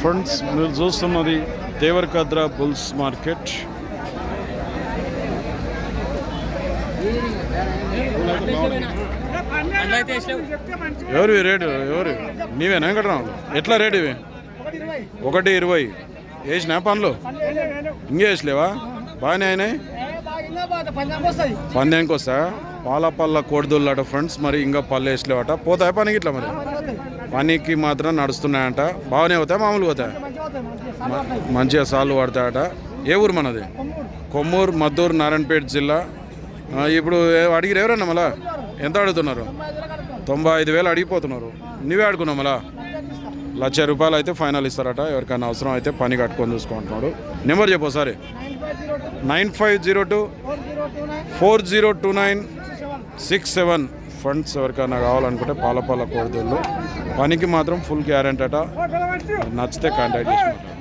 Friends మీరు చూస్తున్నది Devarakadra bulls market. ఎవరు రేటు? ఎవరు? నీవేనా వెంకటరావు? ఎట్లా రేటు ఇవి? ఒకటి ఇరవై. వేసినా పనులు ఇంకే వేసలేవా? బాగానే అయినాయి? పందానికి వస్తా పాల పళ్ళ కోడిదుళ్ళట ఫ్రెండ్స్ మరి ఇంకా పళ్ళు వేసలేవాట. పోతాయి పనికి ఇట్లా మరి? పనికి మాత్రం నడుస్తున్నాయంట. బాగానే అవుతాయి? మామూలుగా అవుతాయి? మంచిగా సాల్వ్ పడతాయట ఏ ఊరు మనది? కొమ్మూరు మద్దూరు నారాయణపేట జిల్లా. ఇప్పుడు అడిగిరు ఎవరన్నా మళ్ళా? ఎంత అడుగుతున్నారు? తొంభై ఐదు వేలు అడిగిపోతున్నారు. నువ్వే అడుగున్నావు మళ్ళా? లక్ష రూపాయలు అయితే ఫైనల్ ఇస్తారట. ఎవరికైనా అవసరం అయితే పని కట్టుకొని చూసుకుంటున్నాడు. నెంబర్ చెప్పు ఒకసారి. Nine five zero two four zero two nine six seven. Funds ఎవరికైనా కావాలనుకుంటే పాల పాల పనికి మాత్రం ఫుల్ గ్యారెంటీ అట. నచ్చితే కాంటాక్ట్ చేసుకుంటాం